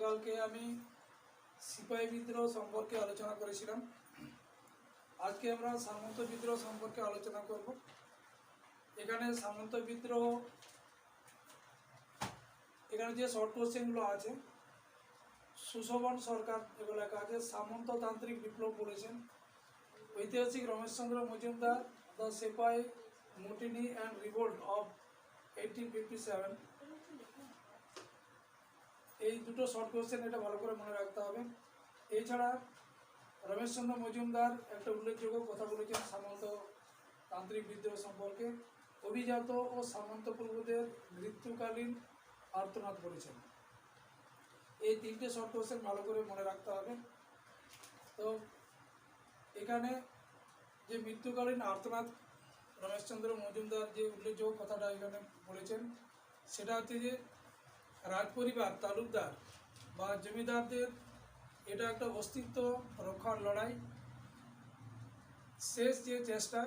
গতকালকে আমি সিপাহী বিদ্রোহ সম্পর্কে আলোচনা করেছিলাম। আজকে আমরা সামন্ত বিদ্রোহ সম্পর্কে আলোচনা করব। এখানে সামন্ত বিদ্রোহ, এখানে যে শর্ট কোশ্চেনগুলো আছে, সুশোভন সরকার এগুলো আছে সামন্ততান্ত্রিক বিপ্লব বলেছেন, ঐতিহাসিক Rameshchandra Majumdar the sepoy mutiny and revolt of eighteen fifty seven দুটো শর্ট কোশ্চেন এটা ভালো করে মনে রাখতে হবে। এছাড়া রমেশচন্দ্র মজুমদার একটা উল্লেখযোগ্য কথা বলেছেন সামন্ত তান্ত্রিক বিদ্রোহ সম্পর্কে। অভিজাত ও সামন্ত পূর্বদের মৃত্যুকালীন আর্তনাদ করেছেন। এই তিনটে শর্ট কোশ্চেন ভালো করে মনে রাখতে হবে। তো এখানে যে মৃত্যুকালীন আর্তনাদ রমেশচন্দ্র মজুমদার যে উল্লেখযোগ্য কথাটা এখানে বলেছেন, সেটা হচ্ছে যে রাজপরিবার, তালুকদার বা জমিদারদের এটা একটা অস্তিত্ব রক্ষার লড়াই। শেষ যে চেষ্টা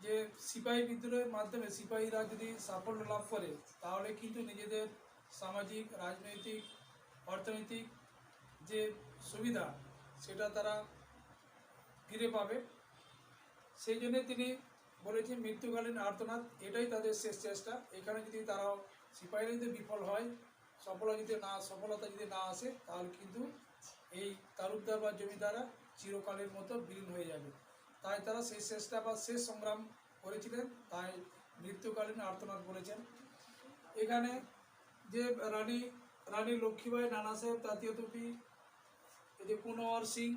যে সিপাহী বিদ্রোহের মাধ্যমে সিপাহীরা যদি সাফল্য লাভ করে, তাহলে কিন্তু নিজেদের সামাজিক, রাজনৈতিক, অর্থনৈতিক যে সুবিধা, সেটা তারা ফিরে পাবে। সেই জন্যে তিনি বলেছেন, মৃত্যুকালীন আর্তনাদ, এটাই তাদের শেষ চেষ্টা। এখানে যদি তারা সিপাহীরা যদি বিফল হয়, সফলতা যদি না, সফলতা যদি না আসে, তাহলে কিন্তু এই তালুকদার বা জমিদাররা চিরকালের মতো বিলীন হয়ে যাবে। তাই তারা শেষ চেষ্টা বা শেষ সংগ্রাম করেছিলেন, তাই মৃত্যুকালীন আর্তনাদ বলেছেন এখানে যে রানী রানী লক্ষ্মীবাই, নানা সাহেব, তাঁতীয় টুপি, এই যে কুনওয়ার সিং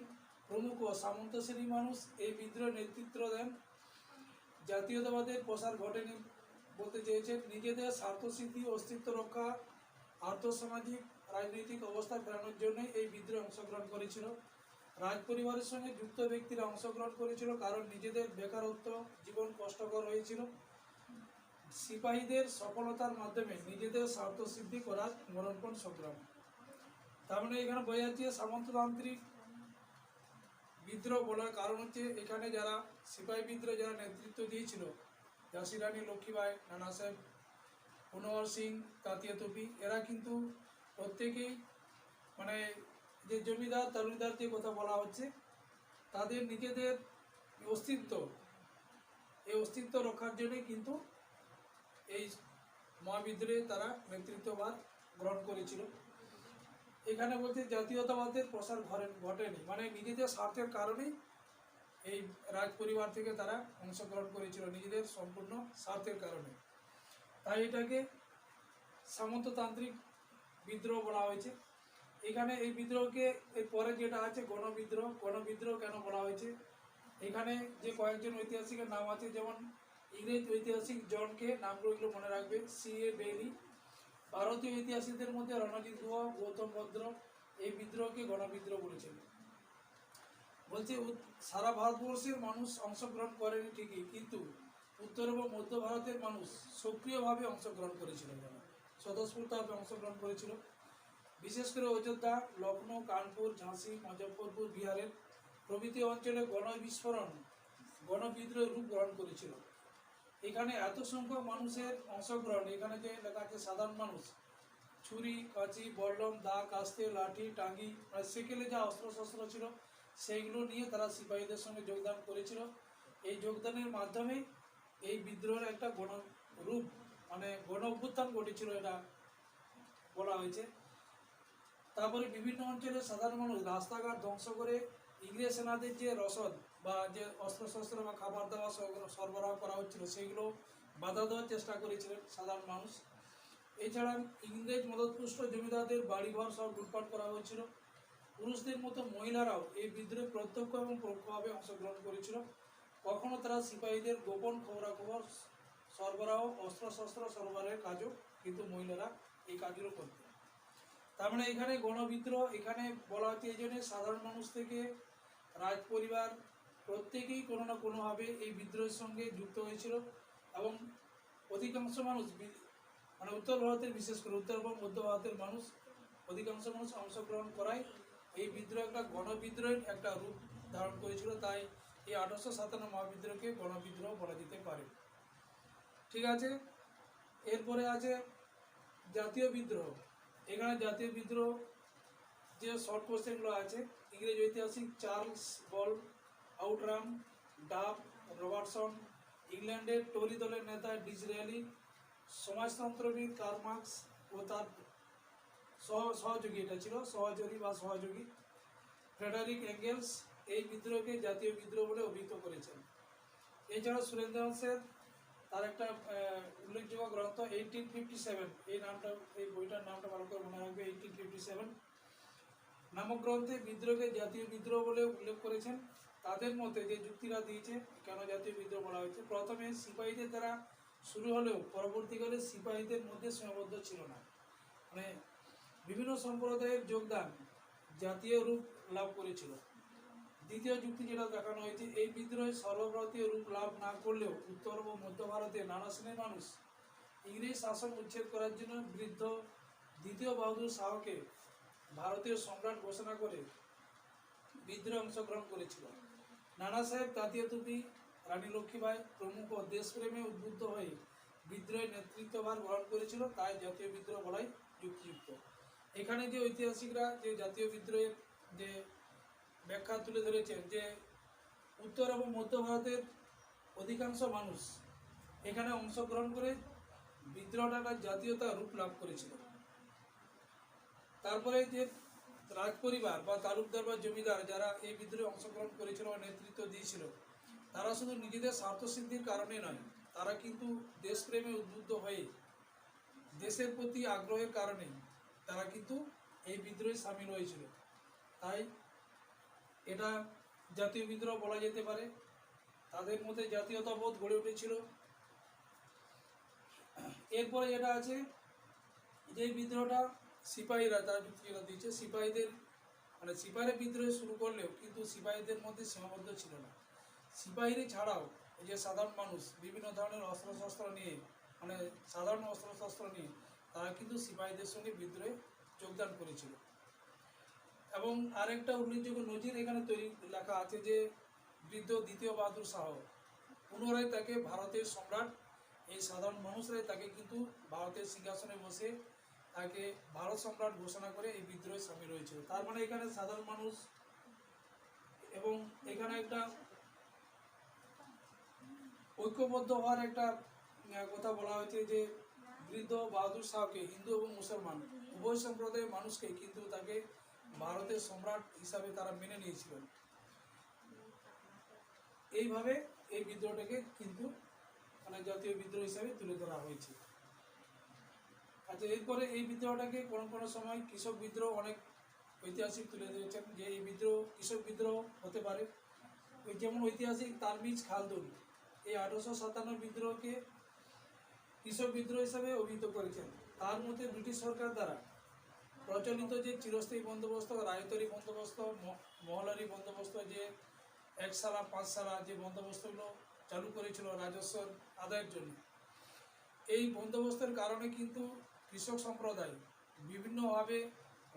প্রমুখ সামন্ত শ্রেণির মানুষ এই বিদ্রোহ নেতৃত্ব দেন। জাতীয়তাবাদের প্রসার ঘটেনি। বলতে চেয়েছেন, নিজেদের স্বার্থসিদ্ধি, অস্তিত্ব রক্ষা, আর্থসামাজিক, রাজনৈতিক অবস্থা ফেরানোর জন্য এই বিদ্রোহে অংশগ্রহণ করেছিল। রাজ পরিবারের সঙ্গে যুক্ত ব্যক্তিরা অংশগ্রহণ করেছিল কারণ নিজেদের বেকারত্ব, জীবন কষ্টকর হয়েছিল। সিপাহীদের সফলতার মাধ্যমে নিজেদের স্বার্থসিদ্ধি করার মরণপণ সংগ্রাম। তার মানে এখানে বোঝা যাচ্ছে সামন্ততান্ত্রিক বিদ্রোহ বলার কারণ হচ্ছে এখানে যারা সিপাহী বিদ্রোহ, যারা নেতৃত্ব দিয়েছিল ঝাঁসি রানী লক্ষ্মীবাই নানা সাহেব, মনোহর সিং, তাঁতিয়া টুপি, এরা কিন্তু প্রত্যেকেই মানে যে জমিদার, তালুকদার যে কথা বলা হচ্ছে, তাদের নিজেদের অস্তিত্ব, এই অস্তিত্ব রক্ষার জন্যই কিন্তু এই মহাবিদ্রোহে তারা নেতৃত্ববাদ গ্রহণ করেছিল। এখানে বলতে জাতীয়তাবাদের প্রসার ঘটেনি। মানে নিজেদের স্বার্থের কারণেই এই রাজ পরিবার থেকে তারা অংশগ্রহণ করেছিল নিজেদের সম্পূর্ণ স্বার্থের কারণে। তাই এটাকে সামন্ততান্ত্রিক বিদ্রোহ বলা হয়েছে। এখানে এই বিদ্রোহকে এর পরে যেটা আছে, গণবিদ্রোহ গণবিদ্রোহ কেন বলা হয়েছে? এখানে যে কয়েকজন ঐতিহাসিকের নাম আছে, যেমন ইংরেজ ঐতিহাসিক জনকে নামগুলো মনে রাখবে, সি এ বেলি। ভারতীয় ঐতিহাসিকদের মধ্যে রণজিৎ গুহ, গৌতম ভদ্র এই বিদ্রোহকে গণবিদ্রোহ বলেছেন। বলছে সারা ভারতবর্ষের মানুষ অংশগ্রহণ করেনি ঠিকই, কিন্তু উত্তর এবং মধ্য ভারতের মানুষ সক্রিয়ভাবে অংশগ্রহণ করেছিল স্বতঃস্ফূর্তভাবে অংশগ্রহণ করেছিল। বিশেষ করে অযোধ্যা লখনৌ কানপুর, ঝাঁসি, মুজফ্ফরপুর, বিহারের প্রভৃতি অঞ্চলে গণবিস্ফোরণ গণবিদ্রোহ রূপ গ্রহণ করেছিল। এখানে এত সংখ্যক মানুষের অংশগ্রহণ, এখানে যে আছে সাধারণ মানুষ, ছুরি, কাঁচি, বল্লম দা কাস্তে লাঠি, টাঙ্গি মানে সেকেলে যা অস্ত্রশস্ত্র ছিল সেইগুলো নিয়ে তারা সিপাহীদের সঙ্গে যোগদান করেছিল। এই যোগদানের মাধ্যমে এই বিদ্রোহের একটা গণ রূপ মানে গণ অভ্যুত্থান ঘটেছিল এটা বলা হয়েছে। তারপরে বিভিন্ন অঞ্চলে সাধারণ মানুষ রাস্তাঘাট ধ্বংস করে ইংরেজ সেনাদের যে রসদ বা যে অস্ত্রশস্ত্র বা খাবার দাবার সরবরাহ করা হচ্ছিল, সেগুলো বাধা দেওয়ার চেষ্টা করেছিলেন সাধারণ মানুষ। এছাড়া ইংরেজ মদতপুষ্ট জমিদারদের বাড়িঘর সব লুটপাট করা হয়েছিল। পুরুষদের মতো মহিলারাও এই বিদ্রোহে প্রত্যক্ষ এবং পরোক্ষভাবে অংশগ্রহণ করেছিল। কখনো তারা সিপাহীদের গোপন খবরাখবর, সরবরাহ, অস্ত্রশস্ত্র সরবরাহের কাজও কিন্তু মহিলারা এই কাজগুলো করতেন। তার মানে এখানে গণবিদ্রোহ, এখানে বলা হচ্ছে এই জন্য সাধারণ মানুষ থেকে রাজ পরিবার প্রত্যেকেই কোনো না কোনোভাবে এই বিদ্রোহের সঙ্গে যুক্ত হয়েছিল এবং অধিকাংশ মানুষ মানে উত্তর ভারতের, বিশেষ করে উত্তর এবং মধ্য ভারতের মানুষ অধিকাংশ মানুষ অংশগ্রহণ করায় এই বিদ্রোহ একটা গণবিদ্রোহের একটা রূপ ধারণ করেছিল, তাই এই আঠারোশো সাতান্ন মহাবিদ্রোহকে গণবিদ্রোহ বলা যেতে পারে। ঠিক আছে? এরপরে আছে জাতীয় বিদ্রোহ। এখানে জাতীয় বিদ্রোহ যে শর্ট কোশ্চেনগুলো আছে, ইংরেজ ঐতিহাসিক Charles Ball, Outram, Duff, Robertson, ইংল্যান্ডের টরি দলের নেতা ডিজরেলি সমাজতন্ত্রবিদ কার্মার্কস ও তার সহযোগী, এটা ছিল সহযোগী বা সহযোগী। ফ্রেডারিক অ্যাঙ্গেলস এই বিদ্রোহকে জাতীয় বিদ্রোহ বলে অভিহিত করেছেন। এছাড়া সুরেন্দ্রনাথ সেন তার একটা উল্লেখযোগ্য গ্রন্থ এইটিন ফিফটি সেভেন এই নামটা, এই বইটার নামটা ভালো করে মনে রাখবে এইটিন ফিফটি সেভেন নামক গ্রন্থে বিদ্রোহকে জাতীয় বিদ্রোহ বলে উল্লেখ করেছেন। তাদের মতে যে যুক্তিরা দিয়েছে, কেন জাতীয় বিদ্রোহ বলা হয়েছে? প্রথমে সিপাহীদের দ্বারা শুরু হলেও পরবর্তীকালে সিপাহীদের মধ্যে সীমাবদ্ধ ছিল না। মানে বিভিন্ন সম্প্রদায়ের যোগদান জাতীয় রূপ লাভ করেছিল। দ্বিতীয় যুক্তি যেটা দেখানো হয়েছে, এই বিদ্রোহে সর্বভারতীয় রূপ লাভ না করলেও উত্তর ও মধ্য ভারতে নানা শ্রেণির মানুষ ইংরেজ শাসন উচ্ছেদ করার জন্য বৃদ্ধ দ্বিতীয় বাহাদুর শাহকে ভারতীয় সম্রাট ঘোষণা করে বিদ্রোহে অংশগ্রহণ করেছিল। নানা সাহেব তাঁতিয়া টুপি, রানী লক্ষ্মীবাই প্রমুখ দেশপ্রেমে উদ্বুদ্ধ হয়ে বিদ্রোহের নেতৃত্বভার গ্রহণ করেছিল, তাই জাতীয় বিদ্রোহ বলাই যুক্তিযুক্ত। এখানে যে ঐতিহাসিকরা, যে জাতীয় বিদ্রোহের যে ব্যাখ্যা তুলে ধরেছেন, যে উত্তর এবং মধ্য ভারতের অধিকাংশ মানুষ এখানে অংশগ্রহণ করে বিদ্রোহটা জাতীয়তা রূপ লাভ করেছিল। তারপরে যে রাজ পরিবার বা তালুকদার বা জমিদার যারা এই বিদ্রোহে অংশগ্রহণ করেছিল বা নেতৃত্ব দিয়েছিল, তারা শুধু নিজেদের স্বার্থসিদ্ধির কারণে নয়, তারা কিন্তু দেশপ্রেমে উদ্বুদ্ধ হয়ে দেশের প্রতি আগ্রহের কারণে তারা কিন্তু এই বিদ্রোহে সামিল হয়েছিল। তাই এটা জাতীয় বিদ্রোহ বলা যেতে পারে। তাদের মধ্যে জাতীয়তাবোধ গড়ে উঠেছিল। এরপরে যেটা আছে, যে বিদ্রোহটা সিপাহীরা, তারা যুক্তিটা দিয়েছে, সিপাহীদের মানে সিপাহীরা বিদ্রোহ শুরু করলেও কিন্তু সিপাহীদের মধ্যে সীমাবদ্ধ ছিল না। সিপাহীরা ছাড়াও যে সাধারণ মানুষ, বিভিন্ন ধরনের অস্ত্রশস্ত্র নিয়ে মানে সাধারণ অস্ত্রশস্ত্র নিয়ে তারা কিন্তু সিপাহীদের সঙ্গে বিদ্রোহে যোগদান করেছিল। এবং আরেকটা উল্লেখযোগ্য নজির এখানে তৈরি লেখা আছে যে, বৃদ্ধ দ্বিতীয় বাহাদুর শাহ পুনরায় তাকে ভারতের সম্রাট, এই সাধারণ মানুষরাই তাকে কিন্তু ভারতের সিংহাসনে বসে তাকে ভারত সম্রাট ঘোষণা করে এই বিদ্রোহে সামিল হয়েছিল। তার মানে এখানে সাধারণ মানুষ এবং এখানে একটা ঐক্যবদ্ধ হওয়ার একটা কথা বলা হয়েছে যে বৃদ্ধ, বাহাদুর শাহকে হিন্দু এবং মুসলমান, উভয় সম্প্রদায়ের মানুষকে কিন্তু তাকে ভারতের সম্রাট হিসাবে তারা মেনে নিয়েছিলেন। এইভাবে এই বিদ্রোহটাকে কিন্তু মানে জাতীয় বিদ্রোহ হিসাবে তুলে ধরা হয়েছে। আচ্ছা এরপরে এই বিদ্রোহটাকে কোনো কোনো সময় কৃষক বিদ্রোহ অনেক ঐতিহাসিক তুলে ধরেছেন যে এই বিদ্রোহ কৃষক বিদ্রোহ হতে পারে। ওই যেমন ঐতিহাসিক তালমিজ খালদুন, এই আঠারোশো সাতান্ন বিদ্রোহকে কৃষক বিদ্রোহ হিসাবে অভিহিত করেছেন। তার মধ্যে ব্রিটিশ সরকার দ্বারা প্রচলিত যে চিরস্থায়ী বন্দোবস্ত, রায়তরি বন্দোবস্ত মহলারি বন্দোবস্ত, যে এক সালা, পাঁচ সালা যে বন্দোবস্তগুলো চালু করেছিল রাজস্ব আদায়ের জন্য, এই বন্দোবস্তের কারণে কিন্তু কৃষক সম্প্রদায় বিভিন্নভাবে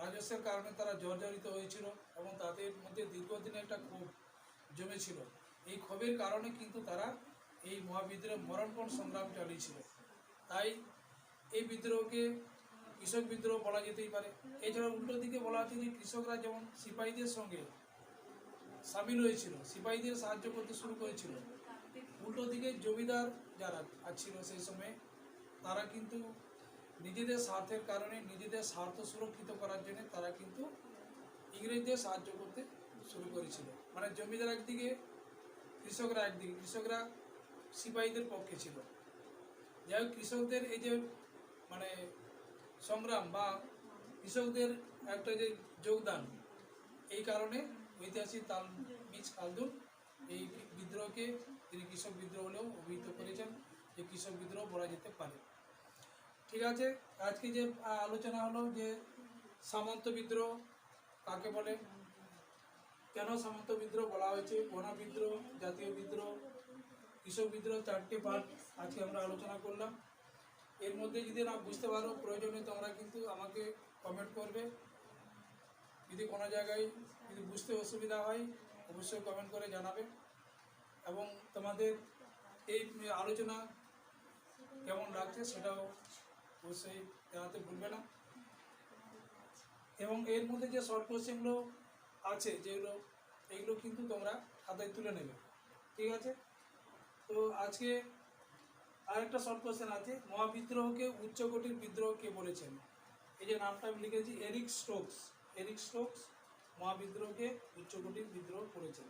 রাজস্বের কারণে তারা জর্জরিত হয়েছিল এবং তাদের মধ্যে দীর্ঘদিনে একটা ক্ষোভ জমেছিল। এই ক্ষোভের কারণে কিন্তু তারা এই মহাবিদ্রোহ মরণপণ সংগ্রাম চালিয়েছিল। তাই এই বিদ্রোহকে কৃষক বিদ্রোহ বলা যেতেই পারে। এছাড়া উল্টো দিকে বলা হচ্ছে কৃষকরা যেমন সিপাহীদের সঙ্গে সামিল হয়েছিল, সিপাহীদের সাহায্য করতে শুরু করেছিল। উল্টো দিকে জমিদার যারা ছিল সেই সময়, তারা কিন্তু নিজেদের স্বার্থের কারণে নিজেদের স্বার্থ সুরক্ষিত করার জন্য তারা কিন্তু ইংরেজদের সাহায্য করতে শুরু করেছিল। মানে জমিদার একদিকে, কৃষকরা একদিকে, কৃষকরা সিপাহীদের পক্ষে ছিল। যাই কৃষকদের এই যে মানে সংগ্রাম বা কৃষকদের একটা যে যোগদান, এই কারণে ঐতিহাসিক তাল মিজ খালদুন, এই বিদ্রোহকে তিনি কৃষক বিদ্রোহ বলেও অভিহিত করেছেন, যে কৃষক বিদ্রোহ বলা যেতে পারে। ঠিক আছে, আজকে যে আলোচনা হলো যে সামন্ত বিদ্রোহ, কাকে বলে? কেন সামন্ত বিদ্রোহ বলা হয়েছে? গণ বিদ্রোহ জাতীয় বিদ্রোহ, কৃষক বিদ্রোহ চারটে পার্ট। আজকে আমরা আলোচনা করলাম। এর মধ্যে যদি না বুঝতে পারো, প্রয়োজনে তোমরা কিন্তু আমাকে কমেন্ট করবে। যদি কোনো জায়গায় যদি বুঝতে অসুবিধা হয়, অবশ্যই কমেন্ট করে জানাবে। এবং তোমাদের এই আলোচনা কেমন লাগছে সেটাও অবশ্যই জানাতে ভুলবে না। এবং এর মধ্যে যে শর্ট কোশ্চেনগুলো আছে, যেগুলো, এগুলো কিন্তু তোমরা খাতায় তুলে নেবে। ঠিক আছে? তো আজকে আরেকটা শর্ট কোশ্চেন আছে মহাবিদ্রোহকে, উচ্চকোটির বিদ্রোহ কে বলেছেন। এই যে নামটা আমি লিখেছি, এরিক স্টোকস। এরিক স্টোকস মহাবিদ্রোহকে, উচ্চকোটির বিদ্রোহ করেছেন।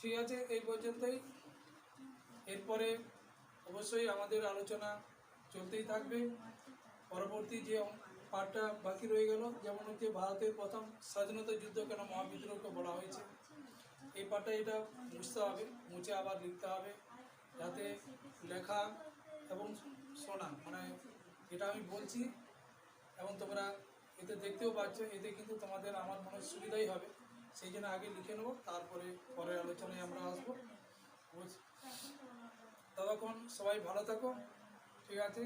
ঠিক আছে, এই পর্যন্তই। এরপরে অবশ্যই আমাদের আলোচনা চলতেই থাকবে। পরবর্তী যে পার্টটা বাকি রয়ে গেল, যেমন হচ্ছে ভারতের প্রথম স্বাধীনতা যুদ্ধ কেন মহাবিদ্রোহকে বলা হয়েছে, এই পার্টটা এটা মুছতে হবে, মুছে আবার লিখতে হবে। যাতে লেখা এবং শোনা মানে এটা আমি বলছি এবং তোমরা এতে দেখতেও পাচ্ছ, এতে কিন্তু তোমাদের আমার মনে সুবিধাই হবে। সেই জন্য আগে লিখে নেব, তারপরে পরের আলোচনায় আমরা আসব। ততক্ষণ সবাই ভালো থাকো, ঠিক আছে?